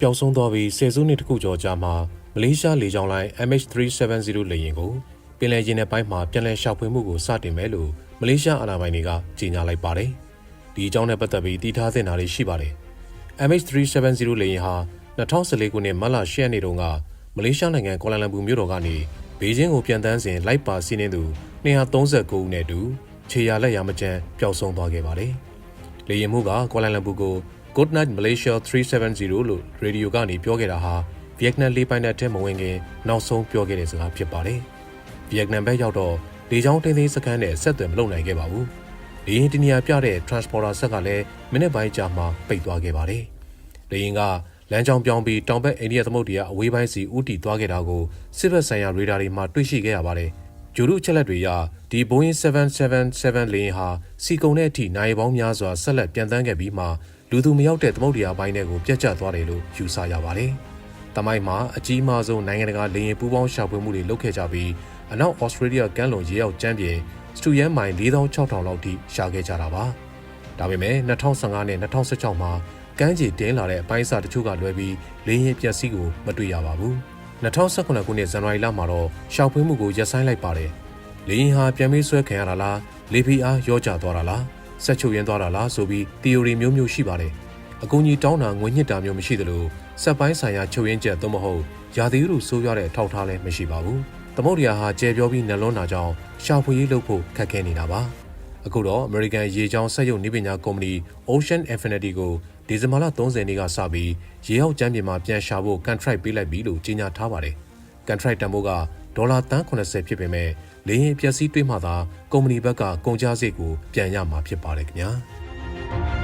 ပျောက်ဆုံးသွားပြီးဆယ်စုနှစ်တခုကျော်ကြာမှမလေးရှားလေကြောင်းလိုင်း MH370 လေယာဉ်ကိုပင်လယ်ရင်နယ်ပိုင်းမှာပြန်လည်ရှာဖွေမှုကိုစတင်မယ်လို့မလေးရှားအာဏာပိုင်တွေကကြေညာလိုက်ပါတယ်။ဒီအကြောင်းနဲ့ပတ်သက်ပြီးတည်ထားသင့်တာတွေရှိပါတယ်။ MH370 လေယာဉ်ဟာ2014ခုနှစ်မတ်လ10ရက်နေ့တုန်းကမလေးရှားနိုင်ငံကွာလာလမ်ပူမြို့တော်ကနေဘေကျင်းကိုပြန်တန်းစဉ်လိုက်ပါစီးနှင်းသူ239ဦးနဲ့အတူခြေရလက်ရမကျန်းပျောက်ဆုံးသွားခဲ့ပါတယ်။လေယာဉ်မှုကကွာလာလမ်ပူကို Good Night Malaysia 370လို့ရေဒီယိုကနေပြောခဲ့တာဟာဗီယက်နမ်လေပိုင်နက်ထဲမဝင်ခင်နောက်ဆုံးပြောခဲ့တဲ့စကားဖြစ်ပါတယ်။ဗီယက်နမ်ဘက်ရောက်တော့လေကြောင်းတင်းသိမ်းစခန်းနဲ့ဆက်သွယ်မလုပ်နိုင်ခဲ့ပါဘူး။လေယာဉ်တနေရာပြတဲ့ transporter ဆက်ကလည်းမိနစ်ပိုင်းကြာမှပိတ်သွားခဲ့ပါတယ်။လေယာဉ်ကလမ်းကြောင်းပြောင်းပြီးတောင်ဘက်အိန္ဒိယသမုဒ္ဒရာအဝေးပိုင်းစီဦးတည်သွားခဲ့တာကိုစစ်ဘက်ဆိုင်ရာရေဒါတွေမှာတွေ့ရှိခဲ့ရပါတယ်။ဂျိုရုအချက်လက်တွေအရ ဒီ Boeing 777လေယာဉ်ဟာစီကုံတဲ့အထိနိုင်ပေါင်းများစွာဆက်လက်ပြန်တန်းခဲ့ပြီးမှလူသူမရောက်တဲ့သမုဒ္ဒရာပိုင်းတွေကိုပြတ်ကျသွားတယ်လို့ယူဆရပါတယ်။တမိုင်းမှာအကြီးမားဆုံးနိုင်ငံတကာလေယာဉ်ပူးပေါင်းရှာဖွေမှုတွေလုပ်ခဲ့ကြပြီးအနောက်ဩစတြေးလျကမ်းလွန်ရေရောက်ကျမ်းပြင်စတူယန်မိုင်4600လောက်ထိရှာခဲ့ကြတာပါ။ဒါပေမဲ့2015နဲ့2016မှာကမ်းခြေတင်းလာတဲ့အပိုင်းအစတချို့ကလွဲပြီးလေယာဉ်ပျက်စီးကိုမတွေ့ရပါဘူး။2018ခုနှစ်ဇန်နဝါရီလမှာတော့ရှာဖွေမှုကိုရပ်ဆိုင်းလိုက်ပါတယ်။ လေယာဉ်ဟာပြန်ပြီးဆွဲခံရတာလားလေဖီအားရောကျသွားတာလားဆက်ချုပ်ရင်းသွားတာလားဆိုပြီး theory မျိုးမျိုးရှိပါတယ်။အကူကြီးတောင်းတာငွေညစ်တာမျိုးမရှိသလိုစက်ပိုင်းဆိုင်ရာချုပ်ရင်းချက်သို့မဟုတ်ရာသီဥတုဆိုးရွားတဲ့ထောက်ထားလည်းမရှိပါဘူး။သမုဒ္ဒရာဟာကျဲပြောပြီးနှလွန်းတာကြောင့်ရှာဖွေရေးလုပ်ဖို့ခက်ခဲနေတာပါ။အခုတော့ American ရေကြောင်းစက်ရုပ်နည်းပညာကုမ္ပဏီ Ocean Infinity ကိုဒီဇင်ဘာလ30နေ့ကစပြီးရေအောက်ကျမ်းပြင်မှာပြန်ရှာဖို့ contract ပေးလိုက်ပြီလို့ကြေညာထားပါတယ်။ contract တန်ဖိုးကဒေါ်လာတန်း80ဖြစ်ပေမဲ့ လေယာဉ်ပျက်စီးတွေးမှသာကုမ္ပဏီဘက်ကကုန်ကျစရိတ်ကိုပြန်ရမှာဖြစ်ပါတယ်ခင်ဗျာ။